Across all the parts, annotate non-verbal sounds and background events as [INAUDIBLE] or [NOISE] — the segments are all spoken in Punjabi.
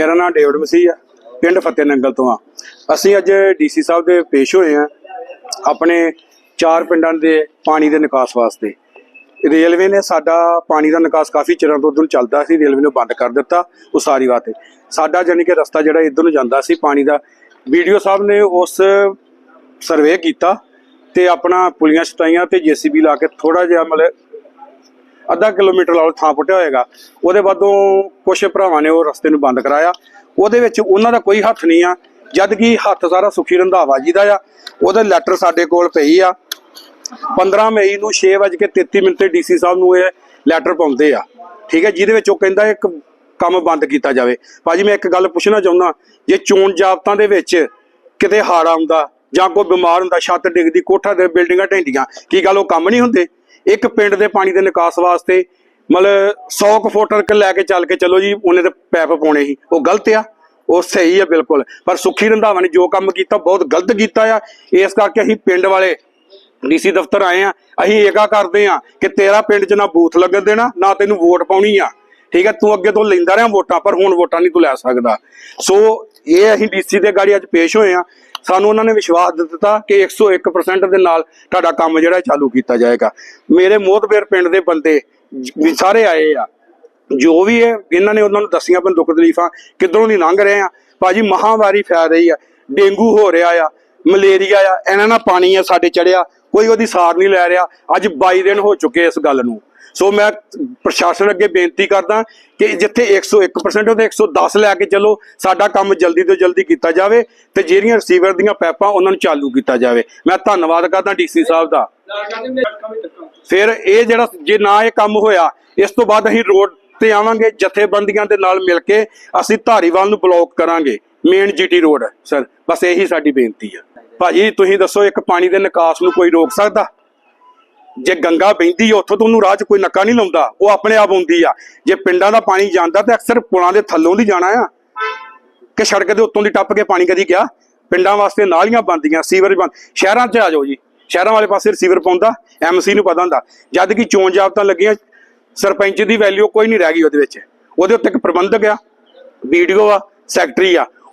ਮੇਰਾ ਨਾਮ ਡੇਵਿਡ ਮਸੀਹ ਆ, ਪਿੰਡ ਫਤਿਹ ਨੰਗਲ ਤੋਂ ਆ। ਅਸੀਂ ਅੱਜ ਡੀਸੀ ਸਾਹਿਬ ਦੇ ਪੇਸ਼ ਹੋਏ ਆ ਆਪਣੇ ਚਾਰ ਪਿੰਡਾਂ ਦੇ ਪਾਣੀ ਦੇ ਨਿਕਾਸ ਵਾਸਤੇ। ਰੇਲਵੇ ਨੇ ਸਾਡਾ ਪਾਣੀ ਦਾ ਨਿਕਾਸ ਕਾਫੀ ਚਿਰਾਂ ਤੋਂ ਉਧਰ ਚੱਲਦਾ ਸੀ, ਰੇਲਵੇ ਨੇ ਬੰਦ ਕਰ ਦਿੱਤਾ ਉਸਾਰੀ ਵਾਸਤੇ ਸਾਡਾ ਜਾਨੀ ਕਿ ਰਸਤਾ ਜਿਹੜਾ ਇਧਰ ਨੂੰ ਜਾਂਦਾ ਸੀ ਪਾਣੀ ਦਾ, ਵੀਡੀਓ ਸਾਹਿਬ ਨੇ ਉਸ ਸਰਵੇ ਕੀਤਾ ਤੇ ਆਪਣਾ ਪੁਲੀਆਂ ਸਟਾਈਆਂ ਤੇ ਜੀਸੀਬੀ ਲਾ ਕੇ ਥੋੜਾ ਜਿਹਾ ਮਤਲਬ ਅੱਧਾ ਕਿਲੋਮੀਟਰ ਲਾਲ ਥਾਂ ਪੁੱਟਿਆ ਹੋਏਗਾ। ਉਹਦੇ ਬਾਅਦੋਂ ਕੁਝ ਭਰਾਵਾਂ ਨੇ ਉਹ ਰਸਤੇ ਨੂੰ ਬੰਦ ਕਰਾਇਆ। ਉਹਦੇ ਵਿੱਚ ਉਹਨਾਂ ਦਾ ਕੋਈ ਹੱਥ ਨਹੀਂ ਆ। ਜਦ ਕਿ ਹੱਥ ਸਾਰਾ ਸੁਖੀ ਰੰਧਾਵਾ ਜੀ ਦਾ ਆ। ਉਹਦਾ ਲੈਟਰ ਸਾਡੇ ਕੋਲ ਪਈ ਆ। 15 ਮਈ ਨੂੰ 6:33 ਮਿੰਟ ਤੇ ਡੀਸੀ ਸਾਹਿਬ ਨੂੰ ਇਹ ਲੈਟਰ ਪਾਉਂਦੇ ਆ। ਠੀਕ ਹੈ, ਜਿਹਦੇ ਵਿੱਚ ਉਹ ਕਹਿੰਦਾ ਇੱਕ ਕੰਮ ਬੰਦ ਕੀਤਾ ਜਾਵੇ। ਭਾਜੀ, ਮੈਂ ਇੱਕ ਗੱਲ ਪੁੱਛਣਾ ਚਾਹੁੰਦਾ, ਜੇ ਚੋਣ ਜਾਬਤਾਂ ਦੇ ਵਿੱਚ ਕਿਤੇ ਹਾੜ ਆਉਂਦਾ ਜਾਂ ਕੋਈ ਬਿਮਾਰ ਹੁੰਦਾ, ਛੱਤ ਡਿੱਗਦੀ, ਕੋਠਾ ਦੇ ਬਿਲਡਿੰਗਾਂ ਢਹਿੰਦੀਆਂ, ਕੀ ਗੱਲ ਉਹ ਕੰਮ ਨਹੀਂ ਹੁੰਦੇ? ਇੱਕ ਪਿੰਡ ਦੇ ਪਾਣੀ ਦੇ ਨਿਕਾਸ ਵਾਸਤੇ ਮਤਲਬ 100 ਕੁ ਫੁੱਟ ਤੱਕ ਲੈ ਕੇ ਚੱਲ ਕੇ ਚਲੋ ਜੀ, ਉਹਨੇ ਤੇ ਪੈਪ ਪਾਉਣੇ ਸੀ। ਉਹ ਗਲਤ ਆ, ਉਹ ਸਹੀ ਆ ਬਿਲਕੁਲ। ਪਰ ਸੁਖੀ ਰੰਧਾਵਾ ਨੇ ਜੋ ਕੰਮ ਕੀਤਾ, ਬਹੁਤ ਗਲਤ ਕੀਤਾ ਆ। ਇਸ ਕਰਕੇ ਅਸੀਂ ਪਿੰਡ ਵਾਲੇ ਡੀਸੀ ਦਫ਼ਤਰ ਆਏ ਆ। ਅਸੀਂ ਏਕਾ ਕਰਦੇ ਆ ਕਿ ਤੇਰਾ ਪਿੰਡ 'ਚ ਨਾ ਬੂਥ ਲੱਗਣ ਦੇਣਾ, ਨਾ ਤੈਨੂੰ ਵੋਟ ਪਾਉਣੀ ਆ। ਠੀਕ ਹੈ ਤੂੰ ਅੱਗੇ ਤੋਂ ਲੈਂਦਾ ਰਿਹਾ ਵੋਟਾਂ, ਪਰ ਹੁਣ ਵੋਟਾਂ ਨਹੀਂ ਤੂੰ ਲੈ ਸਕਦਾ। ਸੋ ਇਹ ਅਸੀਂ ਡੀਸੀ ਦੇ ਗਾੜੀ ਅੱਜ ਪੇਸ਼ ਹੋਏ ਆ। ਸਾਨੂੰ ਉਹਨਾਂ ਨੇ ਵਿਸ਼ਵਾਸ ਦਿੱਤਾ ਕਿ 101% ਦੇ ਨਾਲ ਤੁਹਾਡਾ ਕੰਮ ਜਿਹੜਾ ਚਾਲੂ ਕੀਤਾ ਜਾਏਗਾ। ਮੇਰੇ ਮੋਹਤਬੇਰ ਪਿੰਡ ਦੇ ਬੰਦੇ ਸਾਰੇ ਆਏ ਆ। ਜੋ ਵੀ ਹੈ ਇਹਨਾਂ ਨੇ ਉਹਨਾਂ ਨੂੰ ਦੱਸੀਆਂ ਆਪਣੇ ਦੁੱਖ ਤਕਲੀਫਾਂ, ਕਿੱਧਰੋਂ ਦੀ ਲੰਘ ਰਹੇ ਆ। ਭਾਜੀ ਮਹਾਮਾਰੀ ਫੈਲ ਰਹੀ ਆ, ਡੇਂਗੂ ਹੋ ਰਿਹਾ ਆ, ਮਲੇਰੀਆ ਆ ਇਹਨਾਂ ਨਾਲ ਪਾਣੀ ਆ ਸਾਡੇ ਚੜਿਆ, ਕੋਈ ਉਹਦੀ ਸਾਰ ਨਹੀਂ ਲੈ ਰਿਹਾ। ਅੱਜ 22 ਦਿਨ ਹੋ ਚੁੱਕੇ ਇਸ ਗੱਲ ਨੂੰ। ਸੋ ਮੈਂ ਪ੍ਰਸ਼ਾਸਨ ਅੱਗੇ ਬੇਨਤੀ ਕਰਦਾ ਕਿ ਜਿੱਥੇ 101% ਉਹਦੇ 110 ਲੈ ਕੇ ਚੱਲੋ। ਸਾਡਾ ਕੰਮ ਜਲਦੀ ਤੋਂ ਜਲਦੀ ਕੀਤਾ ਜਾਵੇ ਤੇ ਜਿਹੜੀਆਂ ਰਿਸੀਵਰ ਦੀਆਂ ਪੈਪਾਂ ਉਹਨਾਂ ਨੂੰ ਚਾਲੂ ਕੀਤਾ ਜਾਵੇ। ਮੈਂ ਧੰਨਵਾਦ ਕਰਦਾ ਡੀਸੀ ਸਾਹਿਬ ਦਾ। ਫਿਰ ਇਹ ਜਿਹੜਾ ਜੇ ਨਾ ਇਹ ਕੰਮ ਹੋਇਆ, ਇਸ ਤੋਂ ਬਾਅਦ ਅਸੀਂ ਰੋਡ ਤੇ ਆਵਾਂਗੇ, ਜਥੇਬੰਦੀਆਂ ਦੇ ਨਾਲ ਮਿਲ ਕੇ ਅਸੀਂ ਧਾਰੀਵਾਲ ਨੂੰ ਬਲੌਕ ਕਰਾਂਗੇ, ਮੇਨ ਜੀਟੀ ਰੋਡ। ਸਰ, ਬਸ ਇਹੀ ਸਾਡੀ ਬੇਨਤੀ ਹੈ ਭਾਜੀ, ਤੁਸੀਂ ਦੱਸੋ, ਇੱਕ ਪਾਣੀ ਦੇ ਨਿਕਾਸ ਨੂੰ ਕੋਈ ਰੋਕ ਸਕਦਾ? ਜੇ ਗੰਗਾ ਬਹਿੰਦੀ ਆ, ਉੱਥੋਂ ਤੋਂ ਉਹਨੂੰ ਰਾਹ 'ਚ ਕੋਈ ਨੱਕਾ ਨਹੀਂ ਲਾਉਂਦਾ, ਉਹ ਆਪਣੇ ਆਪ ਆਉਂਦੀ ਆ। ਜੇ ਪਿੰਡਾਂ ਦਾ ਪਾਣੀ ਜਾਂਦਾ ਤੇ ਅਕਸਰ ਪੁਲਾਂ ਦੇ ਥੱਲੋਂ ਦੀ ਜਾਣਾ ਆ। ਕਿ ਸੜਕ ਦੇ ਉੱਤੋਂ ਦੀ ਟੱਪ ਕੇ ਪਾਣੀ ਕਦੀ ਗਿਆ? ਪਿੰਡਾਂ ਵਾਸਤੇ ਨਾਲੀਆਂ ਬਣਦੀਆਂ, ਸੀਵਰ ਬਣ ਸ਼ਹਿਰਾਂ 'ਚ ਆ ਜਾਓ ਜੀ। ਸ਼ਹਿਰਾਂ ਵਾਲੇ ਪਾਸੇ ਰਿਸੀਵਰ ਪਾਉਂਦਾ ਐਮਸੀ ਨੂੰ ਪਤਾ ਹੁੰਦਾ। ਜਦ ਕਿ ਚੋਣ ਜਾਬਤਾਂ ਲੱਗੀਆਂ, ਸਰਪੰਚ ਦੀ ਵੈਲਿਊ ਕੋਈ ਨਹੀਂ ਰਹਿ ਗਈ ਉਹਦੇ ਵਿੱਚ। ਉਹਦੇ ਉੱਤੇ ਇੱਕ ਪ੍ਰਬੰਧਕ ਆ ਵੀਡੀਓ ਆ ਸੈਕਟਰੀ ਆ।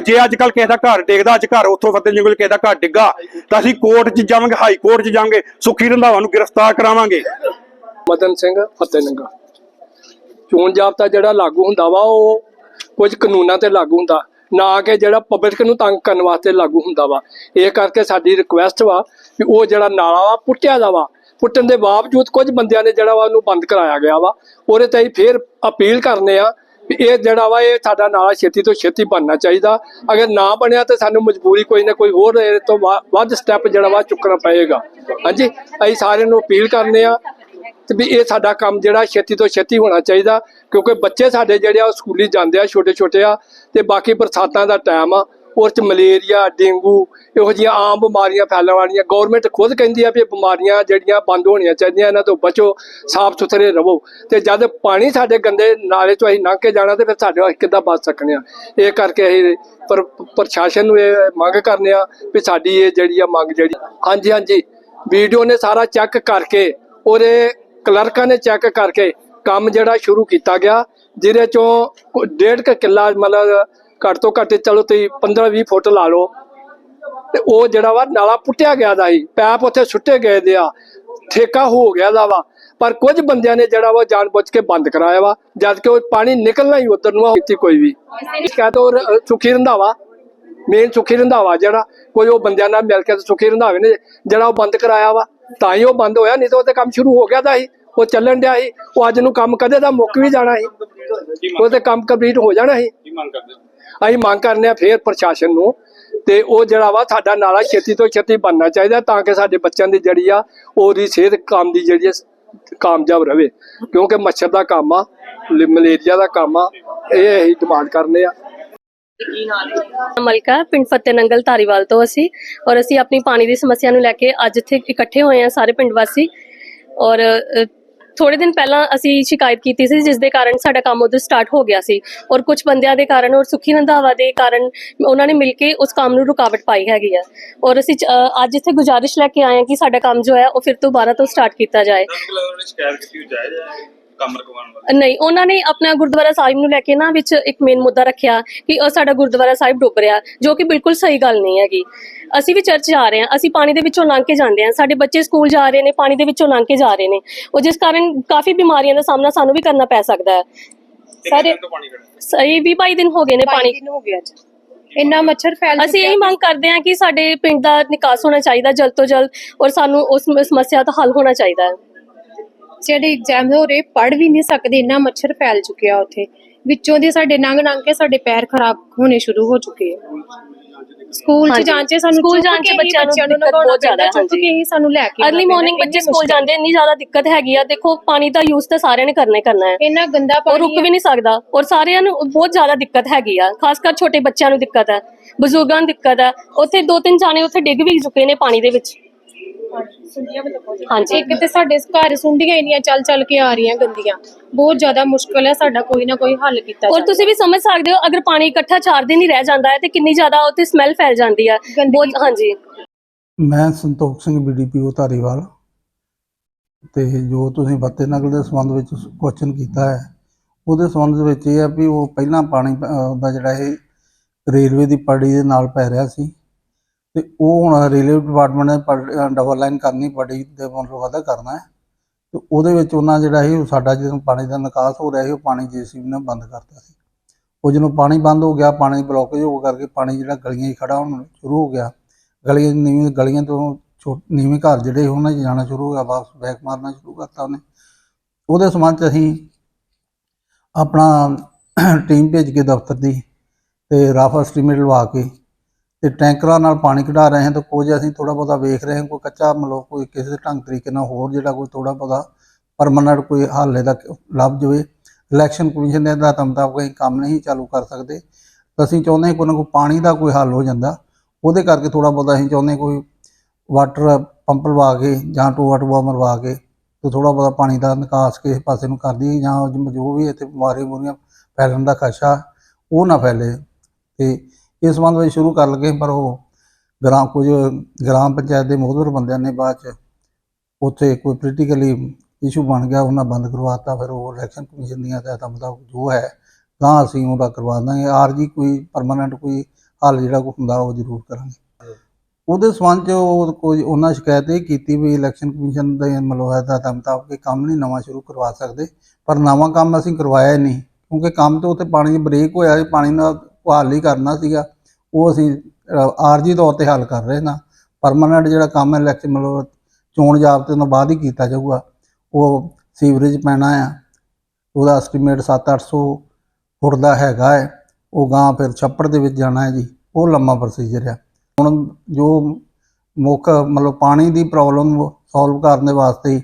ਜੇ ਅੱਜ ਕੱਲ ਕਿਸੇ ਦਾ ਘਰ ਡਿੱਗਦਾ, ਅੱਜ ਘਰ ਉੱਥੋਂ ਫਤਿਹ ਜੰਗਲ ਕਿਸੇ ਦਾ ਘਰ ਡਿੱਗਾ, ਤਾਂ ਅਸੀਂ ਕੋਰਟ 'ਚ ਜਾਵਾਂਗੇ, ਹਾਈ ਕੋਰਟ 'ਚ ਜਾਵਾਂਗੇ, ਸੁੱਖੀ ਰੰਧਾਵਾ ਨੂੰ ਗ੍ਰਿਫਤਾਰ ਕਰਾਵਾਂਗੇ। ਮਦਨ ਸਿੰਘ ਫਤਿਹਨੰਗਾ ਚੋਣ ਜਾਬਤਾ ਜਿਹੜਾ ਲਾਗੂ ਹੁੰਦਾ ਵਾ, ਉਹ ਕੁਝ ਕਾਨੂੰਨਾਂ ਤੇ ਲਾਗੂ ਹੁੰਦਾ। ਨਾ ਕਿ ਜਿਹੜਾ ਪਬਲਿਕ ਨੂੰ ਤੰਗ ਕਰਨ ਵਾਸਤੇ ਲਾਗੂ ਹੁੰਦਾ ਵਾ। ਇਹ ਕਰਕੇ ਸਾਡੀ ਰਿਕੁਐਸਟ ਵਾ ਕਿ ਉਹ ਜਿਹੜਾ ਨਾਲਾ ਵਾ, ਪੁੱਟਿਆ ਜਾਵਾ ਪੁੱਟਣ ਦੇ ਬਾਵਜੂਦ ਕੁਝ ਬੰਦਿਆਂ ਨੇ ਜਿਹੜਾ ਵਾ ਉਹਨੂੰ ਬੰਦ ਕਰਾਇਆ ਗਿਆ ਵਾ। ਉਹਦੇ ਤੇ ਅਸੀਂ ਫੇਰ ਅਪੀਲ ਕਰਨੇ ਆ ਵੀ ਇਹ ਜਿਹੜਾ ਵਾ, ਇਹ ਸਾਡਾ ਨਾਲਾ ਛੇਤੀ ਤੋਂ ਛੇਤੀ ਬਣਨਾ ਚਾਹੀਦਾ। ਅਗਰ ਨਾ ਬਣਿਆ ਤਾਂ ਸਾਨੂੰ ਮਜਬੂਰੀ ਕੋਈ ਨਾ ਕੋਈ ਹੋਰ ਇਹਦੇ ਤੋਂ ਵਾ- ਵੱਧ ਸਟੈਪ ਜਿਹੜਾ ਵਾ ਚੁੱਕਣਾ ਪਏਗਾ। ਹਾਂਜੀ? ਅਸੀਂ ਸਾਰਿਆਂ ਨੂੰ ਅਪੀਲ ਕਰਨੇ ਆ ਤੇ ਵੀ ਇਹ ਸਾਡਾ ਕੰਮ ਜਿਹੜਾ ਛੇਤੀ ਤੋਂ ਛੇਤੀ ਹੋਣਾ ਚਾਹੀਦਾ, ਕਿਉਂਕਿ ਬੱਚੇ ਸਾਡੇ ਜਿਹੜੇ ਆ ਉਹ ਸਕੂਲੀ ਜਾਂਦੇ ਆ ਛੋਟੇ ਛੋਟੇ ਆ ਤੇ ਬਾਕੀ ਬਰਸਾਤਾਂ ਦਾ ਟਾਈਮ ਆ। ਉਸ ਚ ਮਲੇਰੀਆ, ਡੇਂਗੂ, ਇਹੋ ਜਿਹੀਆਂ ਆਮ ਬਿਮਾਰੀਆਂ ਫੈਲਣ ਵਾਲੀਆਂ ਗਵਰਨਮੈਂਟ ਖੁਦ ਕਹਿੰਦੀ ਆ ਵੀ ਬਿਮਾਰੀਆਂ ਜਿਹੜੀਆਂ ਬੰਦ ਹੋਣੀਆਂ ਚਾਹੀਦੀਆਂ, ਇਹਨਾਂ ਤੋਂ ਬਚੋ, ਸਾਫ਼ ਸੁਥਰੇ ਰਹੋ। ਤੇ ਜਦ ਪਾਣੀ ਸਾਡੇ ਗੰਦੇ ਨਾਲੇ ਤੋਂ ਅਸੀਂ ਲੰਘ ਕੇ ਜਾਣਾ, ਤੇ ਫਿਰ ਸਾਡੇ ਅਸੀਂ ਕਿੱਦਾਂ ਬਚ ਸਕਨੇ ਆ? ਇਹ ਕਰਕੇ ਅਸੀਂ ਪਰ, ਪ੍ਰਸ਼ਾਸਨ ਨੂੰ ਇਹ ਮੰਗ ਕਰਨੇ ਆ ਵੀ ਸਾਡੀ ਇਹ ਜਿਹੜੀ ਆ ਮੰਗ ਜਿਹੜੀ, ਹਾਂਜੀ ਹਾਂਜੀ, ਵੀਡੀਓ ਨੇ ਸਾਰਾ ਚੈੱਕ ਕਰਕੇ ਉਹਦੇ ਕਲਰਕਾਂ ਨੇ ਚੈੱਕ ਕਰਕੇ ਕੰਮ ਜਿਹੜਾ ਸ਼ੁਰੂ ਕੀਤਾ ਗਿਆ, ਜਿਹਦੇ ਚੋਂ ਕੋ- ਡੇਢ ਕੁ ਕਿੱਲਾ ਮਤਲਬ ਘੱਟ ਤੋਂ ਘੱਟ ਚਲੋ ਤੁਸੀਂ 15 20 ਫੁੱਟ ਲਾ ਲਓ। ਤੇ ਉਹ ਜਿਹੜਾ ਵਾ ਨਾਲਾ ਪੁੱਟਿਆ ਗਿਆ ਦਾ ਸੀ, ਪੈਪ ਉੱਥੇ ਸੁੱਟੇ ਗਏ ਦੇ ਆ, ਠੇਕਾ ਹੋ ਗਿਆ ਦਾ ਵਾ। ਪਰ ਕੁਝ ਬੰਦਿਆਂ ਨੇ ਜਿਹੜਾ ਵਾ ਜਾਣਬੁੱਝ ਕੇ ਬੰਦ ਕਰਾਇਆ ਵਾ ਜਦ ਕਿ ਉਹ ਪਾਣੀ ਨਿਕਲਣਾ ਹੀ ਉਧਰ ਨੂੰ ਆ ਕੋਈ ਵੀ। ਸ਼ਿਕਾਇਤ ਉਹ ਸੁਖੀ ਰੰਧਾਵਾ ਮੇਨ ਸੁਖੀ ਰੰਧਾਵਾ ਜਿਹੜਾ, ਕੋਈ ਉਹ ਬੰਦਿਆਂ ਨਾਲ ਮਿਲ ਕੇ ਸੁਖੀ ਰੰਧਾਵੇ ਨੇ, ਜਿਹੜਾ ਉਹ ਬੰਦ ਕਰਾਇਆ ਵਾ, ਤਾਂ ਹੀ ਉਹ ਬੰਦ ਹੋਇਆ, ਨਹੀਂ ਤਾਂ ਉਹ ਤੇ ਕੰਮ ਸ਼ੁਰੂ ਹੋ ਗਿਆ ਦਾ ਸੀ, ਉਹ ਚੱਲਣ ਡਿਆ ਸੀ। ਉਹ ਅੱਜ ਨੂੰ ਕੰਮ ਕਦੇ ਦਾ ਮੁੱਕ ਵੀ ਜਾਣਾ ਸੀ। ਉਹ ਤੇ ਕੰਮ ਕੰਪਲੀਟ ਹੋ ਜਾਣਾ ਸੀ। ਅਸੀਂ ਮੰਗ ਕਰਨੇ ਆ ਫੇਰ ਪ੍ਰਸ਼ਾਸਨ ਨੂੰ ਤੇ ਉਹ ਜਿਹੜਾ ਵਾ ਸਾਡਾ ਨਾਲਾ ਛੇਤੀ ਤੋਂ ਛੇਤੀ ਬਣਨਾ ਚਾਹੀਦਾ ਤਾਂ ਕਿ ਸਾਡੇ ਬੱਚਿਆਂ ਦੀ ਜਿਹੜੀ ਆ ਉਹਦੀ ਸਿਹਤ ਕੰਮ ਦੀ ਜਿਹੜੀ ਕਾਮਯਾਬ ਰਵੇ ਕਿਉਂਕਿ ਮੱਛਰ ਦਾ ਕੰਮ ਆ ਮਲੇਰੀਆ ਦਾ ਕੰਮ ਆ, ਇਹ ਅਸੀਂ ਡਿਮਾਂਡ ਕਰਨੇ ਆ। ਮਲਕਾ, ਪਿੰਡ ਫਤਿਹ ਨੰਗਲ ਧਾਰੀਵਾਲ ਤੋਂ ਅਸੀਂ ਔਰ ਅਸੀਂ ਆਪਣੀ ਪਾਣੀ ਦੀ ਸਮੱਸਿਆ ਨੂੰ ਲੈ ਕੇ ਅੱਜ ਇੱਥੇ ਇਕੱਠੇ ਹੋਏ ਆ ਸਾਰੇ ਪਿੰਡ ਵਾਸੀ ਔਰ ਥੋੜੇ ਦਿਨ ਪਹਿਲਾਂ ਅਸੀਂ ਸ਼ਿਕਾਇਤ ਕੀਤੀ ਸੀ ਜਿਸ ਦੇ ਕਾਰਨ ਸਾਡਾ ਕੰਮ ਉਧਰ ਸਟਾਰਟ ਹੋ ਗਿਆ ਸੀ ਔਰ ਕੁਝ ਬੰਦਿਆਂ ਦੇ ਕਾਰਨ ਔਰ ਸੁਖੀ ਰੰਧਾਵਾ ਦੇ ਕਾਰਨ ਉਹਨਾਂ ਨੇ ਮਿਲ ਕੇ ਉਸ ਕੰਮ ਨੂੰ ਰੁਕਾਵਟ ਪਾਈ ਹੈਗੀ ਆ। ਔਰ ਅਸੀਂ ਅੱਜ ਇੱਥੇ ਗੁਜ਼ਾਰਿਸ਼ ਲੈ ਕੇ ਆਏ ਹਾਂ ਕਿ ਸਾਡਾ ਕੰਮ ਜੋ ਹੈ ਉਹ ਫਿਰ ਤੋਂ ਦੁਬਾਰਾ ਤੋਂ ਸਟਾਰਟ ਕੀਤਾ ਜਾਏ। ਸ਼ਿਕਾਇਤ ਕੀਤੀ ਹੋਈ ਕੰਮ ਰਕਵਾਉਣ ਵਾਲੀ? ਨਹੀਂ ਉਹਨਾਂ ਨੇ ਆਪਣਾ ਗੁਰਦੁਆਰਾ ਸਾਹਿਬ ਨੂੰ ਲੈ ਕੇ ਨਾ ਵਿੱਚ ਇੱਕ ਮੇਨ ਮੁੱਦਾ ਰੱਖਿਆ ਕਿ ਉਹ ਸਾਡਾ ਗੁਰਦੁਆਰਾ ਸਾਹਿਬ ਡੁੱਬ ਰਿਹਾ ਜੋ ਕਿ ਬਿਲਕੁਲ ਸਹੀ ਗੱਲ ਨਹੀਂ ਹੈਗੀ। ਅਸੀਂ ਵੀ ਚਰਚ ਜਾ ਰਹੇ ਹਾਂ ਅਸੀਂ ਪਾਣੀ ਦੇ ਵਿੱਚੋਂ ਲੰਘ ਕੇ ਜਾਂਦੇ ਹਾਂ। ਸਾਡੇ ਬੱਚੇ ਸਕੂਲ ਜਾ ਰਹੇ ਨੇ ਪਾਣੀ ਦੇ ਵਿੱਚੋਂ ਲੰਘ ਕੇ ਜਾ ਰਹੇ ਨੇ। ਉਹ ਜਿਸ ਕਾਰਨ ਕਾਫੀ ਬਿਮਾਰੀਆਂ ਦਾ ਸਾਹਮਣਾ ਸਾਨੂੰ ਵੀ ਕਰਨਾ ਪੈ ਸਕਦਾ ਹੈ। ਸਾਰੇ ਸਹੀ 20 22 ਦਿਨ ਹੋ ਗਏ ਨੇ ਪਾਣੀ। ਦਿਨ ਹੋ ਗਿਆ ਅੱਜ। ਇੰਨਾ ਮੱਛਰ ਫੈਲ ਅਸੀਂ ਇਹੀ ਮੰਗ ਕਰਦੇ ਹਾਂ ਕਿ ਸਾਡੇ ਪਿੰਡ ਦਾ ਨਿਕਾਸ ਹੋਣਾ ਚਾਹੀਦਾ ਜਲਦ ਤੋਂ ਜਲਦ ਔਰ ਸਾਨੂੰ ਉਸ ਸਮੱਸਿਆ ਦਾ ਹੱਲ ਹੋਣਾ ਚਾਹੀਦਾ ਹੈ। ਜਿਹੜੇ ਐਗਜ਼ਾਮ ਹੋ ਰਹੇ ਪੜ ਵੀ ਨਹੀਂ ਸਕਦੇ ਇੰਨਾ ਮੱਛਰ ਫੈਲ ਚੁੱਕਿਆ ਉੱਥੇ। ਵਿੱਚੋਂ ਦੀ ਸਾਡੇ ਨੰਗ ਨੰਗ ਕੇ ਸਾਡੇ ਪੈਰ ਖਰਾਬ ਹੋਣੇ ਸ਼ੁਰੂ ਹੋ ਚੁੱਕੇ ਆ। ਸਕੂਲ ਚ ਹਾਂਜੀ। ਜਾਣ ਚ ਸਾਨੂੰ ਸਕੂਲ ਜਾਣ 'ਚ ਬੱਚਿਆਂ ਨੂੰ ਦਿੱਕਤ ਬਹੁਤ ਜ਼ਿਆਦਾ ਹੈ, ਚੁੱਕ। ਕੇ ਹੀ ਸਾਨੂੰ ਲੈ ਕੇ ਅਰਲੀ ਮਾਰਨਿੰਗ ਬੱਚੇ ਸਕੂਲ ਜਾਂਦੇ ਇੰਨੀ ਜ਼ਿਆਦਾ ਦਿੱਕਤ ਹੈਗੀ ਆ। ਦੇਖੋ ਪਾਣੀ ਦਾ ਯੂਜ਼ ਤਾਂ ਸਾਰਿਆਂ ਨੇ ਕਰਨਾ ਹੀ ਕਰਨਾ ਹੈ। ਇੰਨਾ ਗੰਦਾ ਪਾਣੀ ਰੁਕ ਵੀ ਨਹੀਂ ਸਕਦਾ। ਔਰ ਸਾਰਿਆਂ ਨੂੰ ਬਹੁਤ ਜ਼ਿਆਦਾ ਦਿੱਕਤ ਹੈਗੀ ਆ। ਖਾਸ ਕਰ ਛੋਟੇ ਬੱਚਿਆਂ ਨੂੰ ਦਿੱਕਤ ਹੈ ਬਜ਼ੁਰਗਾਂ ਨੂੰ ਦਿੱਕਤ ਹੈ। ਉੱਥੇ ਦੋ ਤਿੰਨ ਜਾਣੇ ਉੱਥੇ ਡਿੱਗ ਵੀ ਚੁੱਕੇ ਨੇ ਪਾਣੀ ਦੇ ਵਿੱਚ। ਹਾਂਜੀ ਇੱਕ ਤੇ ਸਾਡੇ ਘਰ ਸੁੰਡੀਆਂ ਇੰਨੀਆਂ ਚੱਲ ਚੱਲ ਕੇ ਆ ਰਹੀਆਂ ਗੰਦੀਆਂ। ਬਹੁਤ ਜ਼ਿਆਦਾ ਮੁਸ਼ਕਲ ਹੈ ਸਾਡਾ ਕੋਈ ਨਾ ਕੋਈ ਹੱਲ ਕੀਤਾ ਔਰ। ਤੁਸੀਂ ਵੀ ਸਮਝ ਸਕਦੇ ਹੋ ਅਗਰ ਪਾਣੀ ਇਕੱਠਾ 4 ਦਿਨ ਹੀ ਰਹਿ ਜਾਂਦਾ ਹੈ ਤੇ ਕਿੰਨੀ ਜ਼ਿਆਦਾ ਉੱਥੇ ਸਮੈਲ ਫੈਲ ਜਾਂਦੀ ਹੈ। ਗੰਦਗੀ। ਬਹੁਤ ਹਾਂਜੀ। ਮੈਂ ਸੰਤੋਖ ਸਿੰਘ ਬੀਡੀਪੀਓ ਧਾਰੀਵਾਲ। ਤੇ ਜੋ ਤੁਸੀਂ ਫਤਿਹ ਨਗਰ ਦੇ ਸੰਬੰਧ ਵਿੱਚ ਕੁਐਸਚਨ ਕੀਤਾ ਹੈ ਉਹਦੇ ਸੰਬੰਧ ਵਿੱਚ ਇਹ ਹੈ ਵੀ ਉਹ ਪਹਿਲਾਂ ਪਾਣੀ ਦਾ ਜਿਹੜਾ ਇਹ ਰੇਲਵੇ ਦੀ ਪੜੀ ਦੇ ਨਾਲ ਪੈ ਰਿਹਾ ਸੀ। ਤੇ ਉਹ ਹੁਣ ਰੇਲਵੇ ਡਿਪਾਰਟਮੈਂਟ ਨੇ ਪੜ- ਡਬਲ ਲਾਈਨ ਕਰਨੀ ਪੜੀ ਦੇ ਮਤਲਬ ਵਾਧਾ ਕਰਨਾ ਹੈ। ਤੇ ਉਹਦੇ ਵਿੱਚ ਉਹਨਾਂ ਜਿਹੜਾ ਸੀ, ਉਹ ਸਾਡਾ ਜਦੋਂ ਪਾਣੀ ਦਾ ਨਿਕਾਸ ਹੋ ਰਿਹਾ ਸੀ, ਉਹ ਪਾਣੀ ਜੀਸੀਬੀ ਨੇ ਬੰਦ ਕਰਤਾ ਸੀ। ਉਹ ਜਦੋਂ ਪਾਣੀ ਬੰਦ ਹੋ ਗਿਆ, ਪਾਣੀ ਬਲੋਕੇਜ ਹੋ ਕਰਕੇ ਪਾਣੀ ਜਿਹੜਾ ਗਲੀਆਂ 'ਚ ਖੜਾ ਹੋਣ ਸ਼ੁਰੂ ਹੋ ਗਿਆ। ਗਲੀਆਂ ਨੀਵੀਂ, ਗਲੀਆਂ ਤੋਂ ਛੋ ਨੀਵੇਂ ਘਰ ਜਿਹੜੇ ਉਹਨਾਂ 'ਚ ਜਾਣਾ ਸ਼ੁਰੂ ਹੋ ਗਿਆ, ਵਾਪਸ ਬੈਕ ਮਾਰਨਾ ਸ਼ੁਰੂ ਕਰਤਾ ਉਹਨੇ। ਉਹਦੇ ਸੰਬੰਧ 'ਚ ਅਸੀਂ ਆਪਣਾ [CLEARS THROAT] ਟੀਮ ਭੇਜ ਕੇ ਦਫ਼ਤਰ ਦੀ ਤੇ ਰਫ ਐਸਟੀਮੇਟ ਲਵਾ ਕੇ ਤੇ ਟੈਂਕਰਾਂ ਨਾਲ ਪਾਣੀ ਕਢਾ ਰਹੇ ਹਾਂ ਤੇ ਕੁਝ ਅਸੀਂ ਥੋੜਾ ਬਹੁਤਾ ਵੇਖ ਰਹੇ ਹਾਂ, ਕੋਈ ਕੱਚਾ ਮਤਲਬ ਕੋਈ ਕਿਸੇ ਢੰਗ ਤਰੀਕੇ ਨਾਲ ਹੋਰ ਜਿਹੜਾ ਕੋਈ ਥੋੜਾ ਬਹੁਤਾ ਪਰਮਨੈਂਟ ਕੋਈ ਹੱਲ ਇਹਦਾ ਲੱਭ ਜਾਵੇ। ਇਲੈਕਸ਼ਨ ਕਮਿਸ਼ਨ ਦੇ ਹਦਾਇਤਾਂ ਮੁਤਾਬਕ ਅਸੀਂ ਕੰਮ ਨਹੀਂ ਚਾਲੂ ਕਰ ਸਕਦੇ। ਅਸੀਂ ਚਾਹੁੰਦੇ ਹਾਂ ਕੋਈ ਨਾ ਕੋਈ ਪਾਣੀ ਦਾ ਕੋਈ ਹੱਲ ਹੋ ਜਾਂਦਾ। ਉਹਦੇ ਕਰਕੇ ਥੋੜਾ ਬਹੁਤਾ ਅਸੀਂ ਚਾਹੁੰਦੇ ਕੋਈ ਵਾਟਰ ਪੰਪ ਲਵਾ ਕੇ ਜਾਂ ਟੂਆ ਟੂਆ ਮਰਵਾ ਕੇ ਤੇ ਥੋੜਾ ਬਹੁਤਾ ਪਾਣੀ ਦਾ ਨਿਕਾਸ ਕਿਸੇ ਪਾਸੇ ਨੂੰ ਕਰਦੀ ਜਾਂ ਜੋ- ਵੀ ਇੱਥੇ ਬਿਮਾਰੀ ਬੁਰੀਆਂ ਫੈਲਣ ਦਾ ਖਦਸ਼ਾ ਉਹ ਨਾ ਫੈਲੇ ਤੇ ਇਸ ਸੰਬੰਧ ਵਿੱਚ ਸ਼ੁਰੂ ਕਰ ਲਗੇ ਪਰ ਉਹ ਗ੍ਰਾਮ, ਕੁਝ ਗ੍ਰਾਮ ਪੰਚਾਇਤ ਦੇ ਮੋਹਦਰ ਬੰਦਿਆਂ ਨੇ ਬਾਅਦ ਚ ਉੱਥੇ ਕੋਈ ਪੋਲੀਟੀਕਲੀ ਇਸ਼ੂ ਬਣ ਗਿਆ, ਉਹਨਾਂ ਬੰਦ ਕਰਵਾਤਾ, ਫਿਰ ਉਹ ਇਲੈਕਸ਼ਨ ਕਮਿਸ਼ਨ ਦੀਆਂ ਹਦਾਇਤਾਂ ਮੁਤਾਬਕ ਜੋ ਹੈ, ਤਾਂ ਅਸੀਂ ਉਹਦਾ ਕਰਵਾ ਦਾਂਗੇ। ਆਰਜੀ ਕੋਈ ਪਰਮਾਨੈਂਟ ਕੋਈ ਹੱਲ ਜਿਹੜਾ ਕੋਈ ਹੁੰਦਾ, ਉਹ ਜ਼ਰੂਰ ਕਰਾਂਗੇ। ਉਹਦੇ ਸੰਬੰਧ 'ਚ ਉਹ ਕੋਈ ਉਹਨਾਂ ਸ਼ਿਕਾਇਤ ਇਹ ਕੀਤੀ ਵੀ ਇਲੈਕਸ਼ਨ ਕਮਿਸ਼ਨ ਦੇ ਮਤਲਬ ਹਦਾਇਤਾਂ ਮੁਤਾਬਕ ਕੰਮ ਨਹੀਂ ਨਵਾਂ ਸ਼ੁਰੂ ਕਰਵਾ ਸਕਦੇ, ਪਰ ਨਵਾਂ ਕੰਮ ਅਸੀਂ ਕਰਵਾਇਆ ਹੀ ਨਹੀਂ, ਕਿਉਂਕਿ ਕੰਮ ਤੇ ਉੱਥੇ ਪਾਣੀ ਦੀ ਬ੍ਰੇਕ ਹੋਇਆ ਪਾਣੀ ਦਾ ਉਹ ਹੱਲ ਹੀ ਕਰਨਾ ਸੀਗਾ, ਉਹ ਅਸੀਂ ਆਰਜੀ ਤੌਰ ਤੇ ਹੱਲ ਕਰ ਰਹੇ ਨਾ। ਪਰਮਾਨੈਂਟ ਜਿਹੜਾ ਕੰਮ ਹੈ ਇਲੈਕਸ਼ਨ ਮਤਲਬ ਚੋਣ ਜਾਬਤੇ ਤੋਂ ਬਾਅਦ ਹੀ ਕੀਤਾ ਜਾਊਗਾ। ਉਹ ਸੀਵਰੇਜ ਪੈਣਾ ਆ, ਉਹਦਾ ਐਸਟੀਮੇਟ 7-800 ਫੁੱਟ ਦਾ ਹੈਗਾ ਹੈ। ਉਹ ਗਾਂ ਫਿਰ ਛੱਪੜ ਦੇ ਵਿੱਚ ਜਾਣਾ ਹੈ ਜੀ। ਉਹ ਲੰਮਾ ਪ੍ਰੋਸੀਜਰ ਆ। ਹੁਣ ਜੋ ਮੁੱਖ ਮਤਲਬ ਪਾਣੀ ਦੀ ਪ੍ਰੋਬਲਮ ਸੋਲਵ ਕਰਨ ਦੇ ਵਾਸਤੇ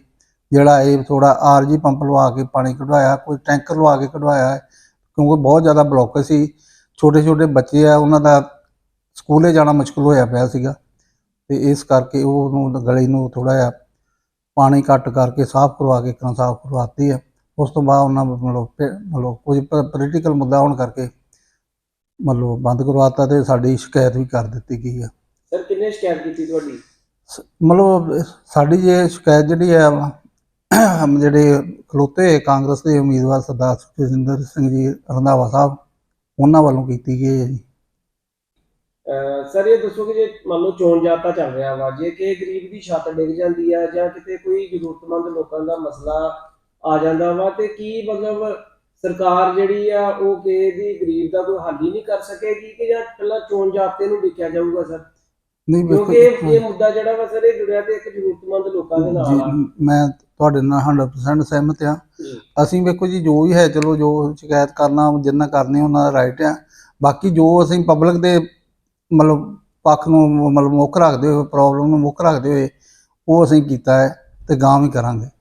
ਜਿਹੜਾ ਇਹ ਥੋੜਾ ਆਰਜੀ ਪੰਪ ਲਵਾ ਕੇ ਪਾਣੀ ਕਢਵਾਇਆ, ਕੋਈ ਟੈਂਕਰ ਲਵਾ ਕੇ ਕਢਵਾਇਆ ਹੈ, ਕਿਉਂਕਿ ਬਹੁਤ ਜ਼ਿਆਦਾ ਬਲੌਕ ਸੀ। ਛੋਟੇ ਛੋਟੇ ਬੱਚੇ ਆ ਉਹਨਾਂ ਦਾ ਸਕੂਲੇ ਜਾਣਾ ਮੁਸ਼ਕਲ ਹੋਇਆ ਪਿਆ ਸੀਗਾ ਤੇ ਇਸ ਕਰਕੇ ਉਹ ਨੂੰ ਗਲੀ ਨੂੰ ਥੋੜਾ ਜਿਹਾ ਪਾਣੀ ਘੱਟ ਕਰਕੇ ਸਾਫ਼ ਕਰਵਾ ਕੇ ਕਿਉਂ ਸਾਫ਼ ਕਰਵਾਤੀ ਹੈ ਉਸ ਤੋਂ ਬਾਅਦ ਉਹਨਾਂ ਮਤਲਬ ਮਤਲਬ ਕੁਝ ਪੋਲੀਟੀਕਲ ਮੁੱਦਾ ਹੋਣ ਕਰਕੇ ਮਤਲਬ ਬੰਦ ਕਰਵਾਤਾ ਤੇ ਸਾਡੀ ਸ਼ਿਕਾਇਤ ਵੀ ਕਰ ਦਿੱਤੀ ਗਈ ਹੈ ਸਰ ਕਿੰਨੇ ਸ਼ਿਕਾਇਤ ਕੀਤੀ ਤੁਹਾਡੀ? ਮਤਲਬ ਸਾਡੀ ਜੇ ਸ਼ਿਕਾਇਤ ਜਿਹੜੀ ਹੈ ਹਮ ਜਿਹੜੇ ਖਲੋਤੇ ਕਾਂਗਰਸ ਦੇ ਉਮੀਦਵਾਰ ਸਰਦਾਰ ਸੁਖਜਿੰਦਰ ਸਿੰਘ ਜੀ ਰੰਧਾਵਾ ਸਾਹਿਬ ਉਹਨਾਂ ਵੱਲੋਂ ਕੀਤੀ ਗਈ ਹੈ ਜੀ। ਸਰ, ਇਹ ਦੱਸੋ ਕਿ ਜੇ ਮੰਨ ਲਓ ਚੋਣ ਜਾਬਤਾ ਚੱਲ ਰਿਹਾ ਵਾ, ਜੇ ਕਿ ਗਰੀਬ ਦੀ ਛੱਤ ਡਿੱਗ ਜਾਂਦੀ ਆ ਜਾਂ ਕਿਤੇ ਕੋਈ ਜ਼ਰੂਰਤਮੰਦ ਲੋਕਾਂ ਦਾ ਮਸਲਾ ਆ ਜਾਂਦਾ ਵਾ, ਤੇ ਕੀ ਮਤਲਬ ਸਰਕਾਰ ਜਿਹੜੀ ਆ, ਉਹ ਕਿਸੇ ਦੀ ਗਰੀਬ ਦਾ ਕੋਈ ਹੱਲ ਹੀ ਨਹੀਂ ਕਰ ਸਕੇਗੀ ਕਿ ਜਾਂ ਪਹਿਲਾਂ ਚੋਣ ਜਾਬਤੇ ਨੂੰ ਦੇਖਿਆ ਜਾਊਗਾ ਸਰ? ਨਹੀਂ ਕਿਉਂਕਿ ਇਹ ਮੁੱਦਾ ਜਿਹੜਾ ਵਾ ਸਰ ਇਹ ਜੁੜਿਆ ਤੇ ਇੱਕ ਜ਼ਰੂਰਤਮੰਦ ਲੋਕਾਂ ਦੇ ਨਾਲ ਆ। ਜੀ ਮੈਂ ਤੁਹਾਡੇ ਨਾਲ 100% ਸਹਿਮਤ ਆ ਜੀ। ਅਸੀਂ ਵੇਖੋ ਜੀ ਜੋ ਵੀ ਹੈ ਚਲੋ ਜੋ ਸ਼ਿਕਾਇਤ ਕਰਨਾ ਜਿੰਨਾ ਕਰਨੀ ਉਹਨਾਂ ਦਾ ਰਾਈਟ ਆ। ਬਾਕੀ ਜੋ ਅਸੀਂ ਪਬਲਿਕ ਦੇ ਮਤਲਬ ਪੱਖ ਨੂੰ ਮਤਲਬ ਮੁੱਖ ਰੱਖਦੇ ਹੋਏ ਪ੍ਰੋਬਲਮ ਨੂੰ ਮੁੱਖ ਰੱਖਦੇ ਹੋਏ ਉਹ ਅਸੀਂ ਕੀਤਾ ਹੈ ਤੇ ਗਾਂ ਵੀ ਕਰਾਂਗੇ।